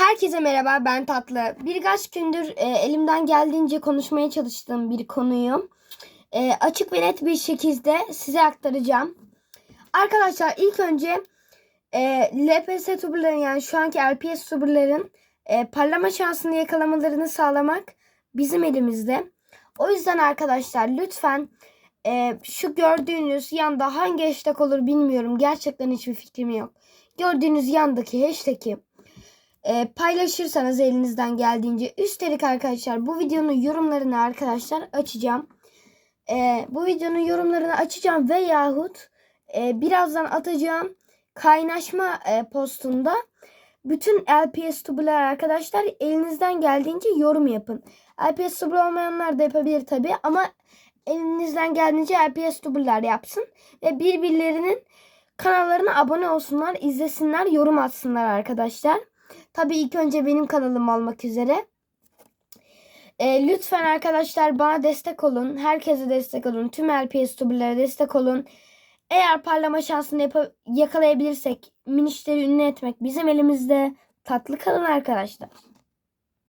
Herkese merhaba ben Tatlı. Birkaç gündür e, elimden geldiğince konuşmaya çalıştığım bir konuyu e, açık ve net bir şekilde size aktaracağım. Arkadaşlar ilk önce e, LPS tuberların yani şu anki LPS tuberların e, parlama şansını yakalamalarını sağlamak bizim elimizde. O yüzden arkadaşlar lütfen e, şu gördüğünüz yanda hangi hashtag olur bilmiyorum. Gerçekten hiçbir fikrim yok. Gördüğünüz yandaki hashtag'i e, paylaşırsanız elinizden geldiğince üstelik arkadaşlar bu videonun yorumlarını arkadaşlar açacağım. E, bu videonun yorumlarını açacağım ve yahut e, birazdan atacağım kaynaşma e, postunda bütün LPS tubular arkadaşlar elinizden geldiğince yorum yapın. LPS tubu olmayanlar da yapabilir tabi ama elinizden geldiğince LPS tubular yapsın ve birbirlerinin kanallarına abone olsunlar, izlesinler, yorum atsınlar arkadaşlar. Tabii ilk önce benim kanalım olmak üzere. E, lütfen arkadaşlar bana destek olun. Herkese destek olun. Tüm LPS tuberlere destek olun. Eğer parlama şansını yakalayabilirsek minişleri ünlü etmek bizim elimizde. Tatlı kalın arkadaşlar.